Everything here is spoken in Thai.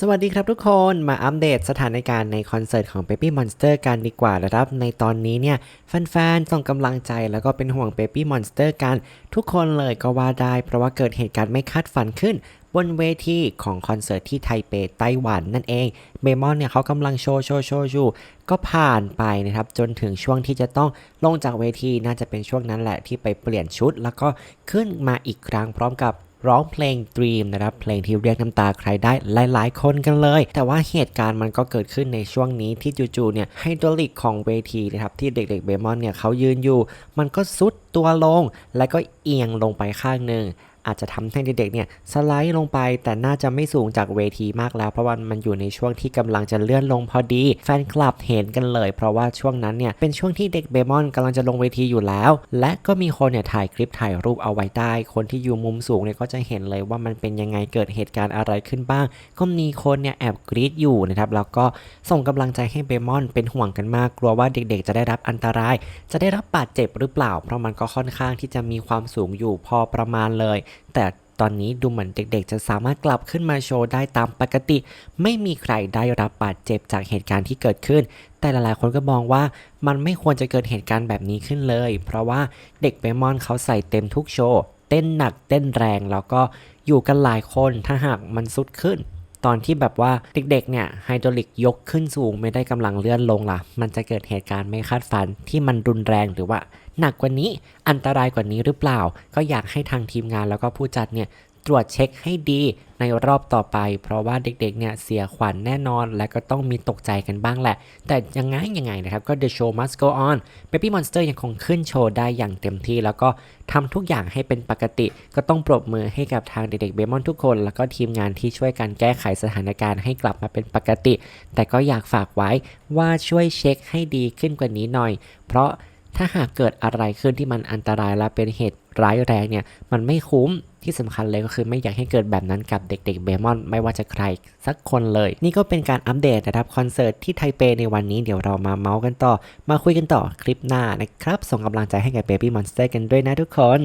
สวัสดีครับทุกคนมาอัปเดตสถานการณ์ในคอนเสิร์ตของ Baby Monster กันดีกว่านะครับ ในตอนนี้เนี่ยแฟนๆส่งกำลังใจแล้วก็เป็นห่วง Baby Monster กันทุกคนเลยก็ว่าได้ เพราะว่าเกิดเหตุการณ์ไม่คาดฝันขึ้น บนเวทีของคอนเสิร์ตที่ไทเปไต้หวันนั่นเองเบมอนเนี่ยเขากำลังโชว์โชว์โชว์อยู่ก็ผ่านไปนะครับจนถึงช่วงที่จะต้องลงจากเวทีน่าจะเป็นช่วงนั้นแหละที่ไปเปลี่ยนชุด แล้วก็ขึ้นมาอีกครั้งพร้อมกับ ร้องเพลง Dream นะครับเพลงที่เรียกน้ำตาใครได้หลาย ๆ คนกันเลย แต่ว่าเหตุการณ์มันก็เกิดขึ้นในช่วงนี้ที่จู่ๆเนี่ยไฮดรอลิกของเวทีนะครับที่เด็กๆเบมอนเนี่ยเขายืนอยู่ มันก็ซุดตัวลง แล้วก็เอียงลงไปข้างหนึ่ง อาจจะทำให้เด็กๆเนี่ยสไลด์ลงไป แต่น่าจะไม่สูงจากเวทีมากแล้ว เพราะว่ามันอยู่ในช่วงที่กำลังจะเลื่อนลงพอดี แฟนคลับเห็นกันเลย เพราะว่าช่วงนั้นเนี่ยเป็นช่วงที่เด็กเบมอนกำลังจะลงเวทีอยู่แล้ว และก็มีคนเนี่ยถ่ายคลิปถ่ายรูปเอาไว้ได้ คนที่อยู่มุมสูงเนี่ยก็จะเห็นเลยว่ามันเป็นยังไงเกิดเหตุการณ์อะไรขึ้นบ้าง ก็มีคนเนี่ยแอบกรี๊ดอยู่นะครับแล้วก็ส่งกำลังใจให้เบมอนเป็นห่วงกันมากกลัวว่าเด็กๆ จะได้รับอันตราย จะได้รับบาดเจ็บหรือเปล่า เพราะมันก็ค่อนข้างที่จะมีความสูงอยู่พอประมาณเลยแต่ตอนนี้ดูเหมือนเด็กๆ จะสามารถกลับขึ้นมาโชว์ได้ตามปกติ ไม่มีใครได้รับบาดเจ็บจากเหตุการณ์ที่เกิดขึ้น แต่หลายๆ คนก็มองว่ามันไม่ควรจะเกิดเหตุการณ์แบบนี้ขึ้นเลย เพราะว่าเด็กเบมอนเขาใส่เต็มทุกโชว์ เต้นหนักเต้นแรงแล้วก็อยู่กันหลายคนถ้าหากมันสุดขึ้น ตอนที่แบบว่าเด็กๆเนี่ยไฮดรอลิกยกขึ้นสูงไม่ได้กำลังเลื่อนลงล่ะ มันจะเกิดเหตุการณ์ไม่คาดฝันที่มันรุนแรงหรือว่าหนักกว่านี้อันตรายกว่านี้หรือเปล่า ก็อยากให้ทางทีมงานแล้วก็ผู้จัดเนี่ย ตรวจเช็คให้ดีในรอบต่อไป เพราะว่าเด็กๆเนี่ยเสียขวัญแน่นอน และก็ต้องมีตกใจกันบ้างแหละ แต่ยังไงยังไงนะครับ ก็ The show must go on Baby Monster ยังคงขึ้นโชว์ได้อย่างเต็มที่ แล้วก็ทำทุกอย่างให้เป็นปกติ ก็ต้องปรบมือให้กับทางเด็กๆเบมอนทุกคน แล้วก็ทีมงานที่ช่วยกันแก้ไขสถานการณ์ให้กลับมาเป็นปกติ แต่ก็อยากฝากไว้ว่าช่วยเช็คให้ดีขึ้นกว่านี้หน่อย เพราะ ถ้าหากเกิดอะไรขึ้นที่มันอันตรายและเป็นเหตุร้ายแรงเนี่ย มันไม่คุ้มที่สำคัญเลยก็คือไม่อยากให้เกิดแบบนั้นกับเด็กๆเบมอน ไม่ว่าจะใครสักคนเลย นี่ก็เป็นการอัปเดตนะครับคอนเสิร์ตที่ไทเปในวันนี้เดี๋ยวเรามาเมาส์กันต่อ มาคุยกันต่อคลิปหน้านะครับ ส่งกำลังใจให้กับ Baby Monster กันด้วยนะทุกคน